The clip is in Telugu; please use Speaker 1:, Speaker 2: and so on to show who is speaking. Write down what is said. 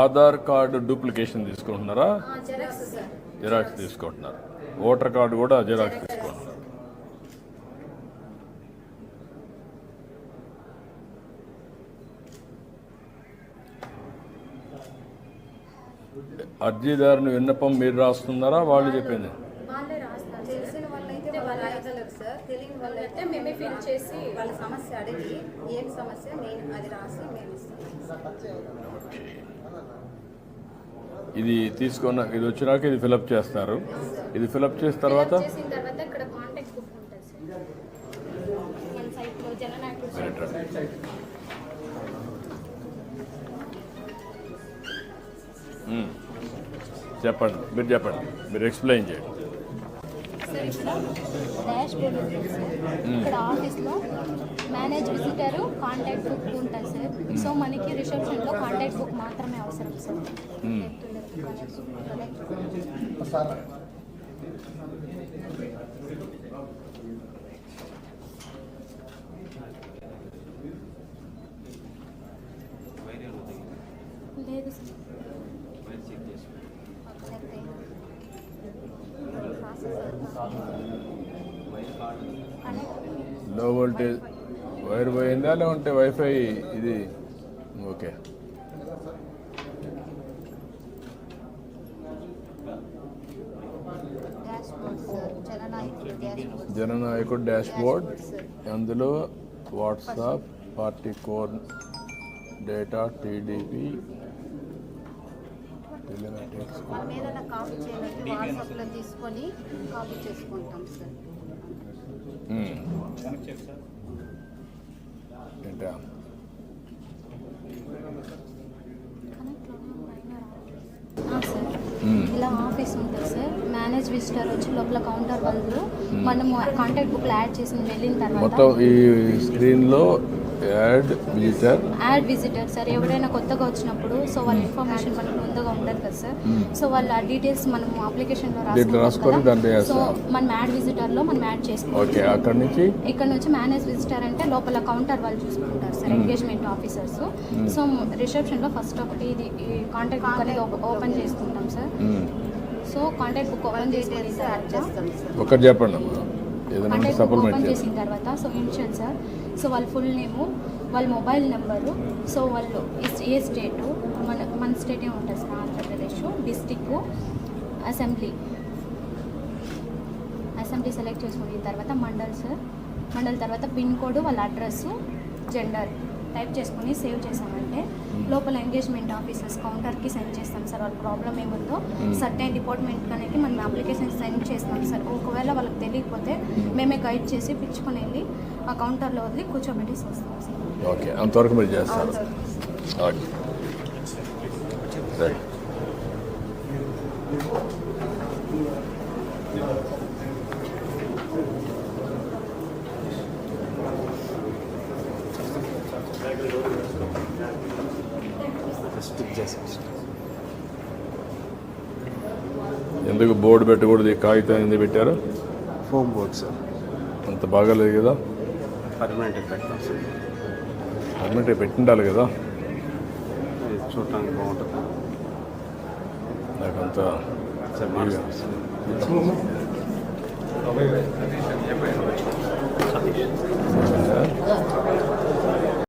Speaker 1: ఆధార్ కార్డు డూప్లికేషన్ తీసుకుంటున్నారా?
Speaker 2: జెరాక్స్
Speaker 1: తీసుకుంటున్నారు. ఓటర్ కార్డు కూడా జిరాక్స్ తీసుకుంటున్నారు. అర్జీదారుని విన్నపం మీరు రాస్తున్నారా? వాళ్ళు చెప్పింది.
Speaker 3: వాళ్ళైతే వాళ్ళు సార్. తెలియని వాళ్ళు
Speaker 2: అంటే మేమే ఫిల్ చేసి
Speaker 3: వాళ్ళ సమస్య అడిగి ఏం సమస్య నేను అది రాసి మేము
Speaker 1: ఇది తీసుకున్న ఇది వచ్చినాక ఇది ఫిలప్ చేస్తారు. ఇది ఫిలప్ చేసిన తర్వాత. మ్మ్. చెప్పండి మీరు చెప్పండి మీరు ఎక్స్ప్లెయిన్ చేయండి.
Speaker 2: ఇక్కడ డాష్ బోర్డ్ ఉంటుంది సార్ ఇక్కడ ఆఫీస్లో మేనేజ్ విజిటర్ కాంటాక్ట్ బుక్ ఉంటుంది సార్. సో మనకి రిసెప్షన్లో కాంటాక్ట్ బుక్ మాత్రమే అవసరం సార్ ఒకసారి
Speaker 1: లో వోల్టేజ్ వైర్ పోయిందా లేకుంటే వైఫై ఇది? ఓకే.
Speaker 3: జననాయకుడు డాష్ బోర్డ్
Speaker 1: అందులో WhatsApp party core data TDP
Speaker 3: మనం ఏదైనా కాపీ చేయాలంటే వాట్సాప్లో తీసుకొని కాపీ చేసుకుంటాం సార్
Speaker 1: ఏంటా?
Speaker 2: ఆ, సార్ ఇలా ఆఫీస్ ఉంటుంది సార్. మేనేజ్ విజిటర్ వచ్చి లోపల కౌంటర్ వాళ్ళు మనము కాంటాక్ట్ బుక్లో యాడ్ చేసి వెళ్ళిన తర్వాత
Speaker 1: మొత్తం ఈ స్క్రీన్లో add visitor
Speaker 2: add visitor sir. ఎవరైనా కొత్తగా వచ్చినప్పుడు సో వాళ్ళ ఇన్ఫర్మేషన్ మనకు ముందుగా ఉండదు కదా సార్. సో వాళ్ళ డీటెయిల్స్ మనము అప్లికేషన్లో
Speaker 1: దీంట్లో రాసుకొని
Speaker 2: సో. మనం యాడ్ విజిటర్లో మనం యాడ్
Speaker 1: ఓకే
Speaker 2: చేసుకోవచ్చు
Speaker 1: అక్కడి నుంచి?
Speaker 2: ఇక్కడ నుంచి మేనేజ్ విజిటర్ అంటే లోపల కౌంటర్ వాళ్ళు చూసుకుంటారు సార్ ఎంగేజ్మెంట్ ఆఫీసర్స్ సో రిసెప్షన్లో ఫస్ట్ ఒకటి ఇది కాంటాక్ట్ బుక్ ఓపెన్ చేసుకుంటాం sir. So contact book open
Speaker 3: చేస్తాం సార్
Speaker 1: ఒకటి చెప్పండి అమ్మా. ఏదైనా
Speaker 2: కాంటాక్ట్ బుక్
Speaker 1: సప్లిమెంట్
Speaker 2: ఓపెన్
Speaker 1: చేసి
Speaker 2: చేసిన తర్వాత సో ఇన్షియల్ సార్? సో వాళ్ళ ఫుల్ నేము వాళ్ళ మొబైల్ నెంబరు సో వాళ్ళు ఏ స్టేటు మన మన స్టేట్ ఉంటుంది sir? Andhra Pradesh district assembly assembly select చేసుకున్న తర్వాత మండల్ సార్. మండల్ తర్వాత పిన్ కోడ్ వాళ్ళ అడ్రస్ జెండర్ టైప్ చేసుకుని సేవ్ చేసామంటే లోపల ఎంగేజ్మెంట్ ఆఫీసర్స్ కౌంటర్కి సెండ్ చేస్తాం సార్. వాళ్ళ ప్రాబ్లం ఏముందో సర్టైన్ డిపార్ట్మెంట్ కనుక మనం అప్లికేషన్ సెండ్ చేస్తాం సార్. ఒకవేళ వాళ్ళకి తెలియకపోతే మేమే గైడ్ చేసి పిచ్చుకొని వెళ్ళి ఆ కౌంటర్లో వదిలి కూర్చోబెట్టి వస్తాం సార్.
Speaker 1: ఓకే అంతవరకు మీరు చేస్తారు. ఓకే ఎందుకు బోర్డు పెట్టకూడదు? ఈ కాగితం ఎందుకు పెట్టారు?
Speaker 4: Foam board sir.
Speaker 1: అంత బాగాలేదు కదా?
Speaker 4: Permanent effect sir.
Speaker 1: పర్మనెంట్ పెట్టిండాలి కదా?
Speaker 4: చూడటానికి బాగుంటుంది.
Speaker 1: నాకు అంత సతీష్.